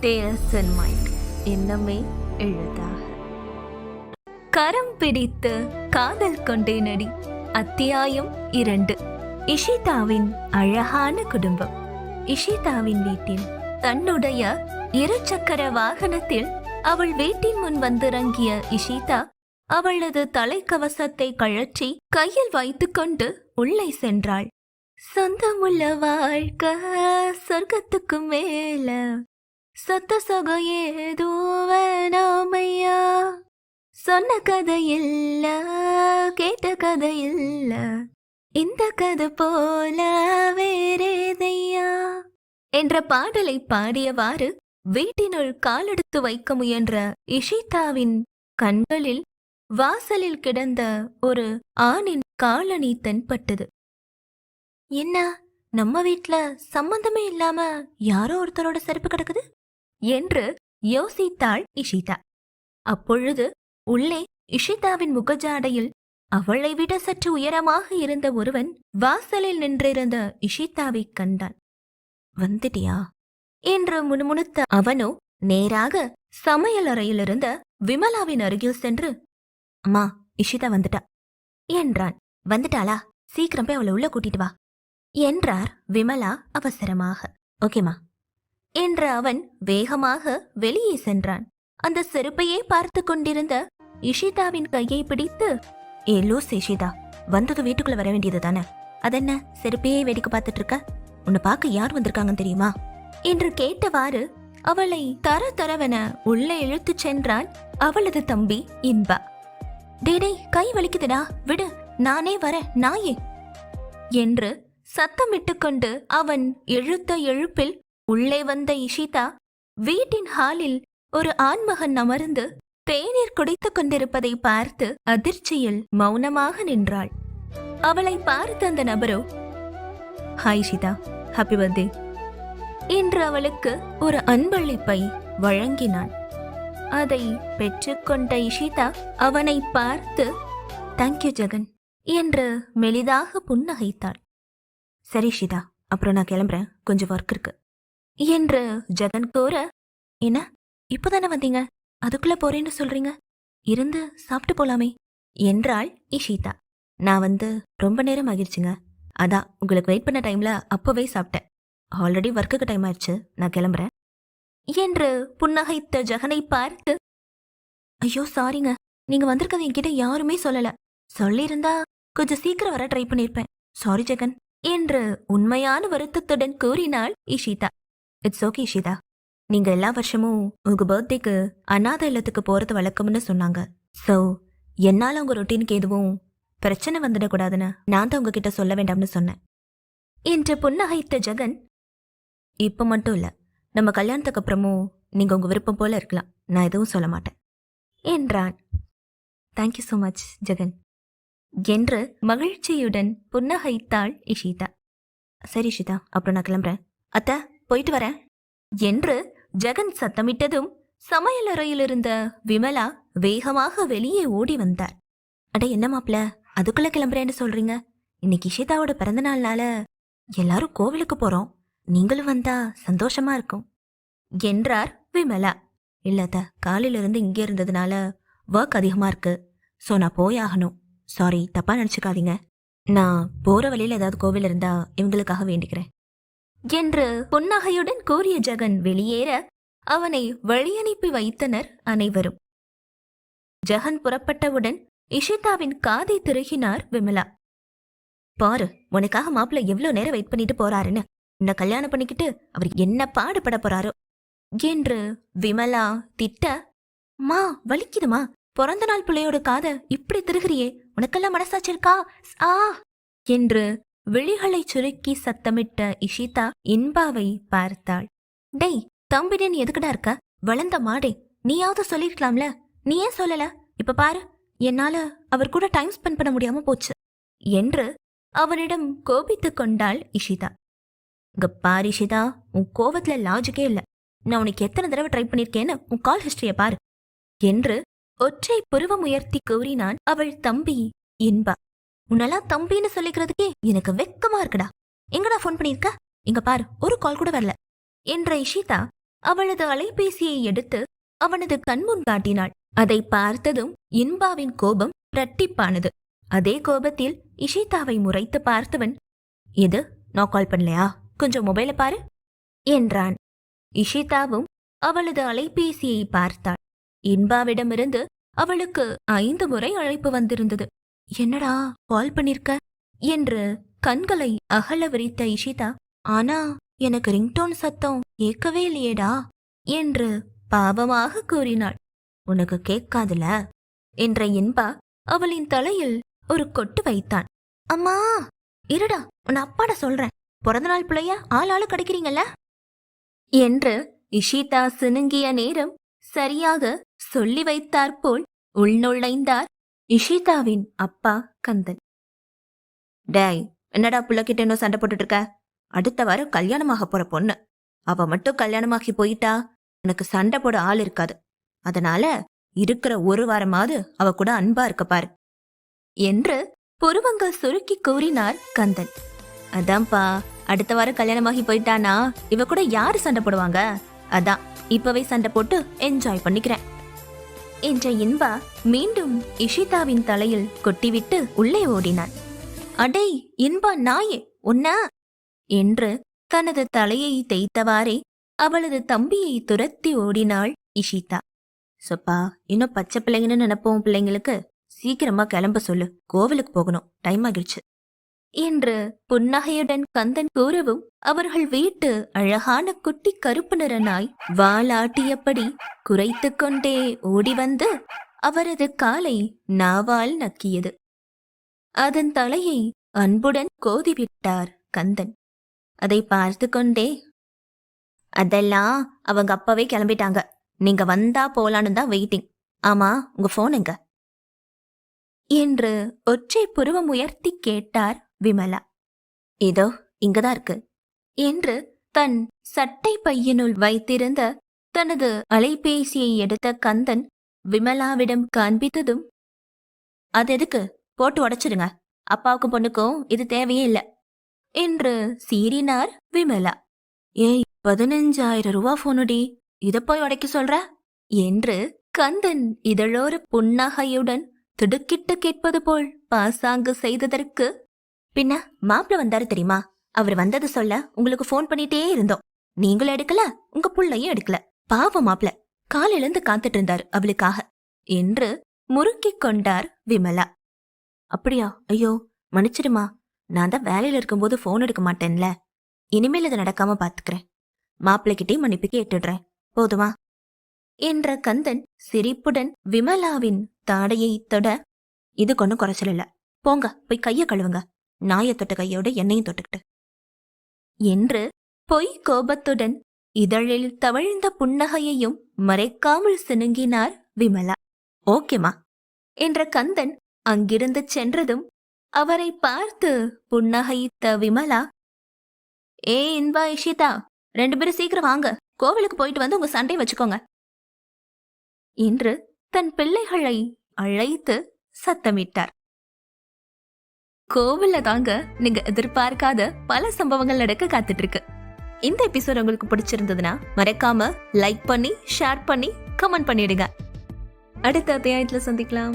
Tales and mind இன்னமே எழுதாக கரம் பிடித்து காதல் கொண்டே நடி. அத்தியாயம் இரண்டு. இஷிதாவின் அழகான குடும்பம். இஷிதாவின் வீட்டில் தன்னுடைய இருசக்கர வாகனத்தில் அவள் வீட்டின் முன் வந்திறங்கிய இஷிதா அவளது தலைக்கவசத்தை கழற்றி கையில் வைத்துக்கொண்டு உள்ளே சென்றாள். சொந்தமுள்ள வாழ்க்கை சொர்க்கத்துக்கு மேல சத்த சொகம் ஏதோ வேணாமையா? சொன்ன கதை இல்ல கேட்ட கதை இல்ல இந்த கதை போல வேறேதையா? என்ற பாடலை பாடியவாறு வீட்டினுள் காலெடுத்து வைக்க முயன்ற இஷிதாவின் கண்களில் வாசலில் கிடந்த ஒரு ஆணின் காலணி தென்பட்டது. என்ன நம்ம வீட்ல சம்பந்தமே இல்லாம யாரோ ஒருத்தரோட செருப்பு கிடக்குது? என்று யோசித்தாள் இஷிதா. அப்பொழுது உள்ளே இஷிதாவின் முகஜாடையில் அவளை விட சற்று உயரமாக இருந்த ஒருவன் வாசலில் நின்றிருந்த இஷிதாவை கண்டான். வந்துட்டியா? என்று முணுமுணுத்த அவனோ நேராக சமையல் அறையிலிருந்த விமலாவின் அருகில் சென்று அம்மா இஷிதா வந்துட்டா. என்றான். வந்துட்டாளா? சீக்கிரம் போய் அவளை உள்ள கூட்டிட்டு வா. என்றார் விமலா அவசரமாக. ஓகேமா என்று அவன் வேகமாக வெளியே சென்றான். அந்த செருப்பையே பார்த்து கொண்டிருந்த இஷிதாவின் கையை பிடித்து ஏ லூஸ் இஷிதா வந்தது வீட்டுக்குள்ள வர வேண்டியது தானே? அதென்ன செருப்பையே வேடிக்கை பார்த்துட்டு இருக்க? உன்னை பார்க்க யார் வந்திருக்காங்கன்னு தெரியுமா? என்று கேட்டவாறு அவளை தர தரவென உள்ளே இழுத்துச் சென்றான் அவளது தம்பி இன்பா. டேடே கை வலிக்குதுடா விடு நானே வர நாயே என்று சத்தமிட்டு கொண்டு அவன் இழுத்த எழுப்பில் உள்ளே வந்த இஷிதா வீட்டின் ஹாலில் ஒரு ஆண்மகன் அமர்ந்து தேநீர் குடித்துக் கொண்டிருப்பதை பார்த்து அதிர்ச்சியில் மௌனமாக நின்றாள். அவளை பார்த்த அந்த நபரோ ஹாய் இஷிதா ஹாப்பி பர்த்டே என்று அவளுக்கு ஒரு அன்பளிப்பை வழங்கினான். அதை பெற்றுக்கொண்ட இஷிதா அவனை பார்த்து தேங்க்யூ ஜெகன் என்று மெலிதாக புன்னகைத்தாள். சரி ஷிதா அப்புறம் நான் கிளம்புறேன். கொஞ்சம் ஒர்க் இருக்கு. என்று ஜெகன் கூற என்ன? இப்போதானே வந்தீங்க? அதுக்குள்ள போறேன்னு சொல்றீங்க? இருந்து சாப்பிட்டு போலாமே என்றாள் இஷிதா. நான் வந்து ரொம்ப நேரம் ஆகிடுச்சுங்க அதான் உங்களுக்கு வெயிட் பண்ண டைம்ல அப்பவே சாப்பிட்டேன். ஆல்ரெடி ஒர்க்குக்கு டைம் ஆயிடுச்சு. நான் கிளம்புறேன் என்று புன்னகைத்த ஜெகனை பார்த்து ஐயோ சாரிங்க நீங்க வந்திருக்கிறது என்கிட்ட யாருமே சொல்லல. சொல்லியிருந்தா கொஞ்சம் சீக்கிரம் வர ட்ரை பண்ணியிருப்பேன் சாரி ஜெகன் என்று உண்மையான வருத்தத்துடன் கூறினாள் இஷிதா. It's okay ஷீதா. நீங்கள் எல்லா வருஷமும் உங்கள் பர்த்டேக்கு அநாத இல்லத்துக்கு போகிறது வழக்கம்னு சொன்னாங்க. ஸோ என்னால் உங்கள் ரொட்டீனுக்கு எதுவும் பிரச்சனை வந்துடக்கூடாதுன்னு நான் தான் உங்ககிட்ட சொல்ல வேண்டாம்னு சொன்னேன். என்று புன்னகைத்த ஜெகன் இப்போ மட்டும் இல்லை நம்ம கல்யாணத்துக்கு அப்புறமும் நீங்கள் உங்கள் விருப்பம் போல இருக்கலாம். நான் எதுவும் சொல்ல மாட்டேன். என்றான். Thank you so much Jagan. என்று மகிழ்ச்சியுடன் புன்னகைத்தாள் இஷிதா. சரி இஷிதா அப்புறம் நான் கிளம்புறேன். அத்தை போயிட்டு வரேன். என்று ஜெகன் சத்தமிட்டதும் சமையலறையிலிருந்த விமலா வேகமாக வெளியே ஓடி வந்தார் அட என்ன மாப்ள அதுக்குள்ள கிளம்புறேன்னு சொல்றீங்க? இன்னைக்கு இஷிதாவோட பிறந்த நாள்னால எல்லாரும் கோவிலுக்கு போறோம். நீங்களும் வந்தா சந்தோஷமா இருக்கும் என்றார் விமலா. இல்லாத காலையில இருந்து இங்கே இருந்ததுனால ஒர்க் அதிகமா இருக்கு. சோ நான் போயாகணும் சாரி தப்பா நினைச்சுக்காதீங்க. நான் போற வழியில ஏதாவது கோவில் இருந்தா இவங்களுக்காக வேண்டிக்கிறேன். என்று புன்னகையுடன் கூறிய ஜெகன் வெளியேற அவனை வழியனுப்பி வைத்தனர் அனைவரும். ஜெகன் புறப்பட்டவுடன் இஷிதாவின் காதை திருகினார் விமலா. பாரு உனக்காக மாப்பிள்ள எவ்வளவு நேரம் வெயிட் பண்ணிட்டு போறாருன்னு. உன்னை கல்யாணம் பண்ணிக்கிட்டு அவர் என்ன பாடுபட போறாரோ. என்று விமலா திட்ட மா வலிக்குதுமா பிறந்த நாள் பிள்ளையோட காதை இப்படி திருகிறியே. உனக்கெல்லாம் மனசாட்சி இருக்கா? ஆ! என்று விழிகளை சுருக்கி சத்தமிட்ட இஷிதா இன்பாவை பார்த்தாள். டேய் தம்பிடே நீ எதுக்குடா இருக்க? வளர்ந்த மாடே நீயாவது சொல்லிருக்கலாம்ல? நீ ஏன் சொல்லல? இப்ப பாரு என்னால அவர் கூட டைம் ஸ்பெண்ட் பண்ண முடியாம போச்சு. என்று அவனிடம் கோபித்துக் கொண்டாள் இஷிதா. இங்க பாரு இஷிதா உன் கோவத்துல லாஜிக்கே இல்ல. நான் உனக்கு எத்தனை தடவை ட்ரை பண்ணிருக்கேன்னு உன் கால் ஹிஸ்டரிய பாரு. என்று ஒற்றை புருவம் உயர்த்தி கூறினான் அவள் தம்பி இன்பா. உன்னெல்லாம் தம்பின்னு சொல்லிக்கிறதுக்கே எனக்கு வெக்கமா இருக்குடா. எங்கடா ஃபோன் பண்ணியிருக்க? இங்க பாரு ஒரு கால் கூட வரல. என்ற இஷிதா அவளது அலைபேசியை எடுத்து அவனது கண்முன் காட்டினாள். அதை பார்த்ததும் இன்பாவின் கோபம் இரட்டிப்பானது. அதே கோபத்தில் இஷிதாவை முறைத்து பார்த்தவன் எது? நான் கால் பண்ணலையா? கொஞ்சம் மொபைல பாரு என்றான். இஷிதாவும் அவளது அலைபேசியை பார்த்தாள். இன்பாவிடமிருந்து அவளுக்கு ஐந்து முறை அழைப்பு வந்திருந்தது. என்னடா கால் பண்ணிருக்க? என்று கண்களை அகல விரித்த இஷிதா ஆனா எனக்கு ரிங்டோன் சத்தம் கேட்கவே இல்லையேடா என்று பாவமாக கூறினாள். உனக்கு கேட்காதுல? என்ற இன்பா அவளின் தலையில் ஒரு கொட்டு வைத்தான். அம்மா! இருடா உன் அப்பாட சொல்றேன். பிறந்தநாள் பிள்ளைய? ஆள் ஆளு கிடைக்கிறீங்கல்ல? என்று இஷிதா சினுங்கிய நேரம் சரியாக சொல்லி வைத்தாற்போல் உள்நுழைந்தார் இஷிதாவின் அப்பா கந்தன். டேய் என்னடா புள்ளக்கிட்ட இன்னும் சண்டை போட்டுட்டு இருக்க அடுத்த வாரம் கல்யாணமாக போற பொண்ணு. அவ மட்டும் கல்யாணமாகி போயிட்டா உனக்கு சண்டை போட ஆள் இருக்காது. அதனால இருக்கிற ஒரு வாரமாவது அவ கூட அன்பா இருக்க பாரு. என்று புருவங்கள் சுருக்கி கூறினார் கந்தன். அதான்ப்பா அடுத்த வாரம் கல்யாணமாகி போயிட்டானா? இவ கூட யாரு சண்டை போடுவாங்க? அதான் இப்பவே சண்டை போட்டு என்ஜாய் பண்ணிக்கிறேன். என்ற இன்பா மீண்டும் இஷிதாவின் தலையில் கொட்டிவிட்டு உள்ளே ஓடினான் அடே இன்பா நாயே உன்ன? என்று தனது தலையை தேய்த்தவாறே அவளது தம்பியை துரத்தி ஓடினாள் இஷிதா. சொப்பா இன்னும் பச்சை பிள்ளைங்கன்னு நினைப்போம் பிள்ளைங்களுக்கு. சீக்கிரமா கிளம்ப சொல்லு. கோவிலுக்கு போகணும். டைம் ஆகிடுச்சு. என்று புன்னகையுடன் கந்தன் கூறவும் அவர்கள் வீட்டு அழகான குட்டி கருப்பு நிற வாலாட்டியபடி குறைத்து கொண்டே ஓடி வந்து அவரது காலை நாவால் நக்கியது. அதன் தலையை அன்புடன் கோதிவிட்டார் கந்தன். அதை பார்த்து கொண்டே அதெல்லாம் அவங்க அப்பவே கிளம்பிட்டாங்க. நீங்க வந்தா போலான்னு தான் வெயிட்டிங் ஆமா உங்க போன் எங்க? என்று ஒற்றை புருவம் உயர்த்தி கேட்டார் விமலா. இதோ இங்கதான் இருக்கு. என்று தன் சட்டை பையனுள் வைத்திருந்த தனது அலைபேசியை எடுத்த கந்தன் விமலாவிடம் காண்பித்ததும் அது எதுக்கு? போட்டு உடைச்சிடுங்க. அப்பாவுக்கும் பொண்ணுக்கும் இது தேவையே இல்ல. என்று சீறினார் விமலா. ஏய் பதினஞ்சாயிரம் ரூபா போனுடி. இத போய் உடைக்க சொல்ற? என்று கந்தன் இதழோர புன்னகையுடன் திடுக்கிட்டு கேட்பது போல் பாசாங்கு செய்ததற்கு பின்ன மாப்பிள வந்தாரு தெரியுமா? அவர் வந்தது சொல்ல உங்களுக்கு ஃபோன் பண்ணிட்டே இருந்தோம். நீங்களும் எடுக்கல உங்க புள்ளையும் எடுக்கல. பாவம் மாப்பிள. காலிலிருந்து காத்துட்டு இருந்தார் அவளுக்காக. என்று முறுக்கிக் கொண்டார் விமலா. அப்படியா? ஐயோ மன்னிச்சிடுமா. நான் தான் வேலையில இருக்கும்போது ஃபோன் எடுக்க மாட்டேன்ல. இனிமேல் இது நடக்காம பாத்துக்கிறேன். மாப்பிள்ளைகிட்டே மன்னிப்பு கேட்டுடுறேன். போதுமா? என்ற கந்தன் சிரிப்புடன் விமலாவின் தாடையை தொட இது கொண்டு குறைச்சல இல்ல. போங்க போய் கைய கழுவுங்க. நாயை தொட்ட கையோட என்னையும் தொட்டுக்கிட்டு. என்று பொய் கோபத்துடன் இதழில் தவழ்ந்த புன்னகையையும் மறைக்காமல் சினுங்கினார் விமலா. ஓகேமா என்ற கந்தன் அங்கிருந்து சென்றதும் அவரை பார்த்து புன்னகைத்த விமலா ஏ இன்பா இஷிதா ரெண்டு பேரும் சீக்கிரம் வாங்க. கோவிலுக்கு போயிட்டு வந்து உங்க சண்டை வச்சுக்கோங்க. என்று தன் பிள்ளைகளை அழைத்து சத்தமிட்டார். கோவில்ல தாங்க நீங்க எதிர்பார்க்காத பல சம்பவங்கள் நடக்க காத்துட்டு இருக்கு இந்த எபிசோட் உங்களுக்கு பிடிச்சிருந்ததுன்னா மறக்காம லைக் பண்ணி ஷேர் பண்ணி கமெண்ட் பண்ணிடுங்க. அடுத்த அத்தியாயத்துல சந்திக்கலாம்.